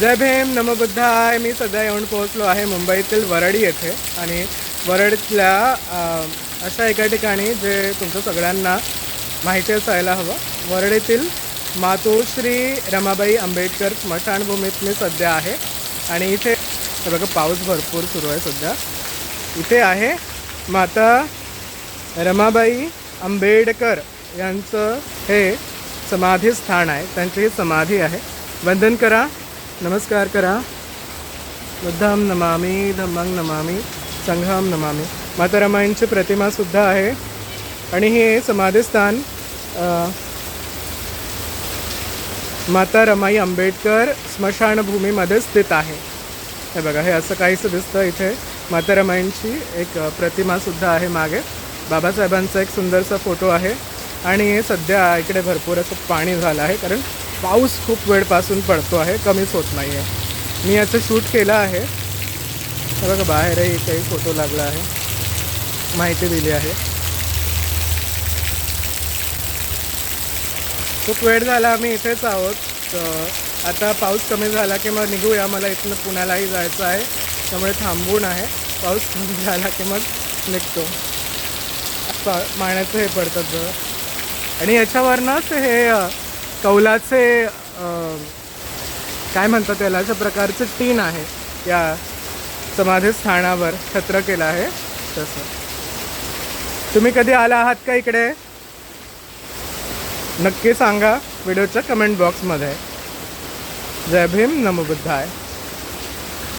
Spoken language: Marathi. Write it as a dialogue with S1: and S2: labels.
S1: जय भीम नमबुद्धाय मी सध्या येऊन पोहोचलो आहे मुंबईतील वरडी येथे. आणि वरडीतल्या अशा एका ठिकाणी जे तुमचं सगळ्यांना माहिती असायला हवं. वरडीतील मातोश्री रमाबाई आंबेडकर स्मशानभूमीत मी सध्या आहे. आणि इथे बघा पाऊस भरपूर सुरू आहे सध्या. इथे आहे माता रमाबाई आंबेडकर यांचं हे समाधी स्थान आहे. त्यांची ही समाधी आहे. वंदन करा. नमस्कार करा. बुद्धाम नमामी धम्मांग नमामी संघाम नमामी. मातारामाईंची प्रतिमासुद्धा आहे. आणि हे समाधीस्थान माता रमाई आंबेडकर स्मशानभूमीमध्ये स्थित आहे. हे बघा हे असं काहीसं दिसतं इथे. माता रमाईंची एक प्रतिमासुद्धा आहे मागे. बाबासाहेबांचा एक सुंदरसा फोटो आहे. आणि सध्या इकडे भरपूर असं पाणी झालं आहे कारण पाऊस खूप वेळपासून पडतो आहे कमीच होत नाही आहे मी याचं शूट केलं आहे. बघा बाहेरही काही फोटो लागला आहे. माहिती दिली आहे. खूप वेळ झाला आम्ही इथेच आहोत. आता पाऊस कमी झाला की मग निघूया. मला इथनं पुण्यालाही जायचं आहे. त्यामुळे थांबून आहे. पाऊस कमी झाला की मग निघतो. पा माण्याचं हे पडतं जर. आणि याच्यावरनंच हे कौलाचे काय म्हणतात त्याला? अशा प्रकारचं टीन आहे या समाधी स्थानावर छत्र केलं आहे तसं. तुम्ही कधी आला आहात का इकडे? नक्की सांगा व्हिडिओच्या कमेंट बॉक्समध्ये. जय भीम नमो बुद्धाय.